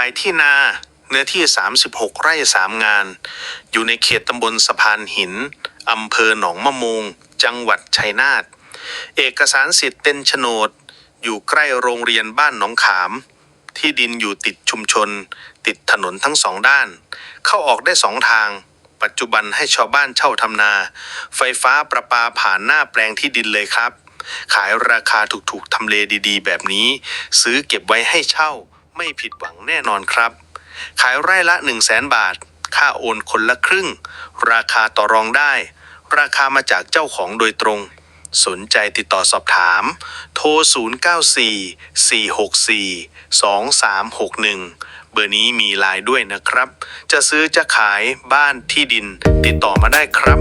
ายที่นา เนื้อที่ 36 ไร่ 3 งาน อยู่ในเขตตำบลสะพานหิน อำเภอหนองมะมูงจังหวัดชัยนาท เอกสารสิทธิ์เป็นโฉนด อยู่ใกล้โรงเรียนบ้านหนองขาม ที่ดินอยู่ติดชุมชน ติดถนนทั้งสองด้าน เข้าออกได้สองทาง ปัจจุบันให้ชาวบ้านเช่าทำนา ไฟฟ้าประปาผ่านหน้าแปลงที่ดินเลยครับขายราคาถูกๆ ทำเลดีๆ แบบนี้ ซื้อเก็บไว้ให้เช่า ไม่ผิดหวังแน่นอนครับ ขายไร่ละ 1 0 0 0 0แสนบาท ค่าโอนคนละครึ่ง ราคาต่อรองได้ ราคามาจากเจ้าของโดยตรง สนใจติดต่อสอบถาม โทร 0944642361 เบอร์นี้มีไลน์ด้วยนะครับ จะซื้อจะขายบ้านที่ดิน ติดต่อมาได้ครับ